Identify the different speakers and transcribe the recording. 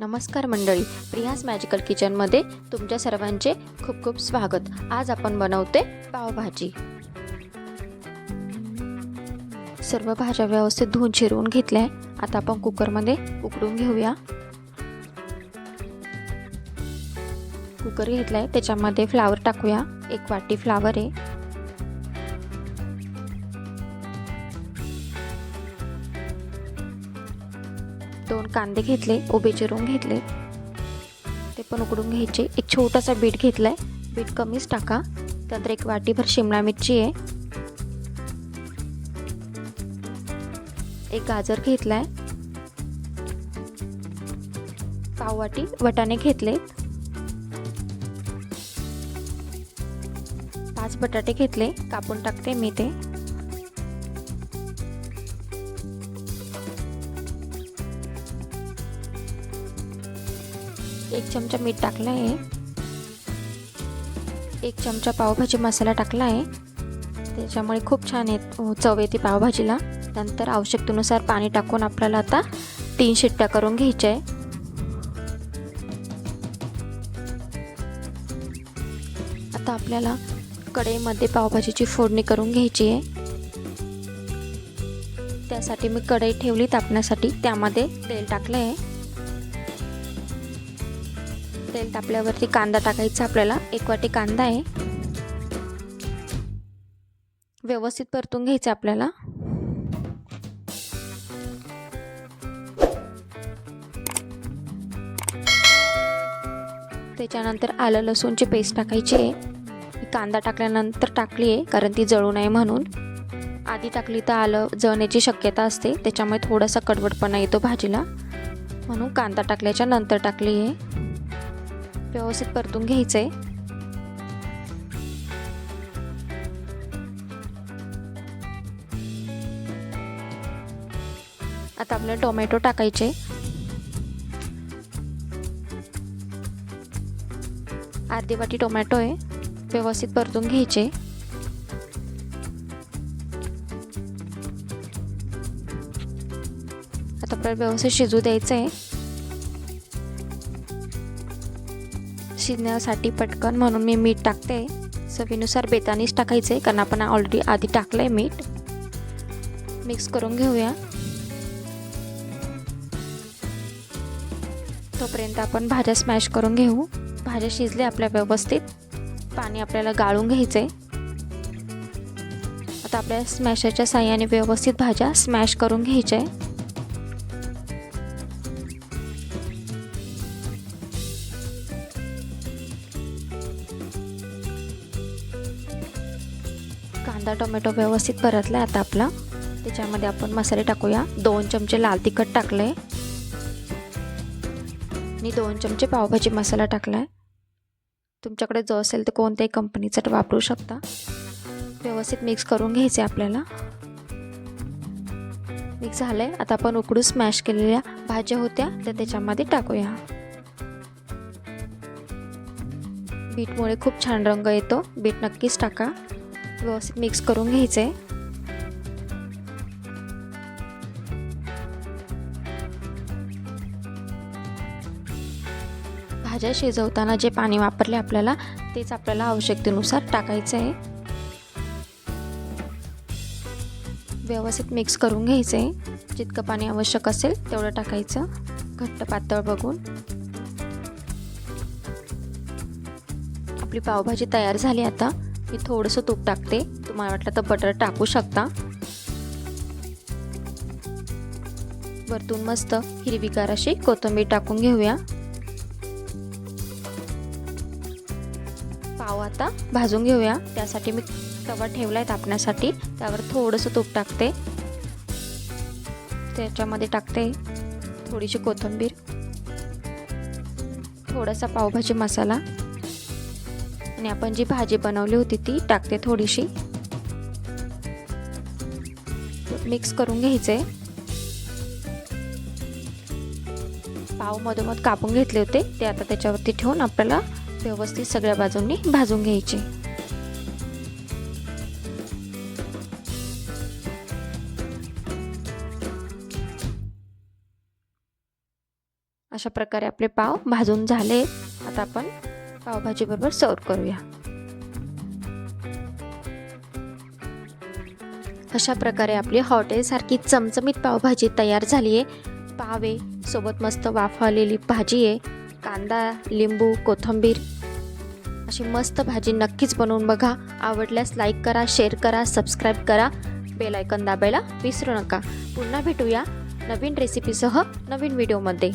Speaker 1: नमस्कार मंडळी प्रियास मॅजिकल किचनमध्ये तुमच्या सर्वांचे खूप खूप स्वागत. आज आपण बनवते पावभाजी. सर्व भाज्या व्यवस्थित धुवून चिरवून घेतल्या आता आपण कुकरमध्ये उकडून घेऊया. कुकर घेतलाय त्याच्यामध्ये फ्लावर टाकूया. एक वाटी फ्लावर आहे. दोन कांदे घेतले उभे चिरून घेतले. ते पण उकडून घ्यायचे. एक छोटासा बीट घेतलाय. बीट कमीच टाका. त्यानंतर एक वाटीभर शिमला मिरची आहे. एक गाजर घेतलाय. पाव वाटी वटाणे घेतले पाच बटाटे घेतले. कापून टाकते मी ते. एक चमचा मीठ टाकला आहे. एक चमचा पावभाजी मसाला टाकला आहे. त्याच्यामुळे खूप छान येत हो, चव येते पावभाजीला. नंतर आवश्यकतेनुसार पाणी टाकून आपल्याला आता तीन शिट्ट्या करून घ्यायच्या आहे. आता आपल्याला कढईमध्ये पावभाजीची फोडणी करून घ्यायची आहे. त्यासाठी मी कढई ठेवली तापण्यासाठी. त्यामध्ये तेल टाकलं आहे. तेल तापल्यावरती कांदा टाकायचा आपल्याला. एक वाटी कांदा आहे. व्यवस्थित परतून घ्यायचं आपल्याला. त्याच्यानंतर आलं लसूणची पेस्ट टाकायची आहे. कांदा टाकल्यानंतर टाकली आहे कारण ती जळू नये म्हणून. आधी टाकली तर आलं जळण्याची शक्यता असते. त्याच्यामुळे थोडासा कडवटपणा येतो भाजीला. म्हणून कांदा टाकल्याच्या नंतर टाकली आहे. व्यवस्थित परतून घ्यायचं आहे आता आपल्याला टोमॅटो टाकायचे. अर्धी वाटी टोमॅटो आहे व्यवस्थित परतून घ्यायचे. आता आपल्याला व्यवस्थित शिजू द्यायचं आहे शिजण्यासाठी पटकन म्हणून मी मीठ टाकते. चवीनुसार बेतानीच टाकायचे कारण आपण ऑलरेडी आधी टाकलं आहे मीठ. मिक्स करून घेऊया. तोपर्यंत आपण भाज्या स्मॅश करून घेऊ. भाज्या शिजल्या आपल्या व्यवस्थित. पाणी आपल्याला गाळून घ्यायचं आहे आता आपल्या स्मॅशरच्या साह्याने व्यवस्थित भाज्या स्मॅश करून घ्यायच्या आहे. कांदा टोमॅटो व्यवस्थित परतला आता आपला. त्याच्यामध्ये आपण मसाले टाकूया. दोन चमचे लाल तिखट टाकले आणि दोन चमचे पावभाजी मसाला टाकला आहे तुमच्याकडे जो असेल तर कोणत्याही कंपनीचा वापरू शकता. व्यवस्थित मिक्स करून घ्यायचे आपल्याला. मिक्स झालं आहे आता आपण उकडून स्मॅश केलेल्या भाज्या होत्या त्या त्याच्यामध्ये टाकूया. बीटमुळे खूप छान रंग येतो. बीट नक्कीच टाका. व्यवस्थित मिक्स करून घ्यायचं. आहे भाज्या शिजवताना जे पाणी वापरले आपल्याला तेच आपल्याला आवश्यकतेनुसार टाकायचं आहे. व्यवस्थित मिक्स करून घ्यायचं आहे. जितकं पाणी आवश्यक असेल तेवढं टाकायचं. घट्ट पातळ बघून. आपली पावभाजी तयार झाली आता. मी थोडंसं तूप टाकते. तुम्हाला वाटलं तर बटर टाकू शकता. वरतून मस्त हिरवीगार अशी कोथिंबीर टाकून घेऊया. पाव आता भाजून घेऊया. त्यासाठी मी तवा ठेवलाय तापण्यासाठी. त्यावर थोडंसं तूप टाकते. त्याच्यामध्ये टाकते थोडीशी कोथिंबीर. थोडासा पावभाजी मसाला. आणि आपण जी भाजी बनवली होती ती टाकते थोडीशी. मिक्स करून घ्यायचे पाव मधोमध कापून घेतले होते ते आता त्याच्यावरती ठेवून आपल्याला व्यवस्थित सगळ्या बाजूंनी भाजून घ्यायचे. अशा प्रकारे आपले पाव भाजून झाले. आता आपण पावभाजीबरोबर सर्व करूया. अशा प्रकारे आपली हॉटेलसारखी चमचमीत पावभाजी तयार झाली आहे पावे सोबत मस्त वाफवलेली भाजी आहे कांदा लिंबू कोथिंबीर. अशी मस्त भाजी नक्कीच बनवून बघा. आवडल्यास लाईक करा शेअर करा सबस्क्राईब करा. बेलायकन दाबायला विसरू नका. पुन्हा भेटूया नवीन रेसिपीसह नवीन व्हिडिओमध्ये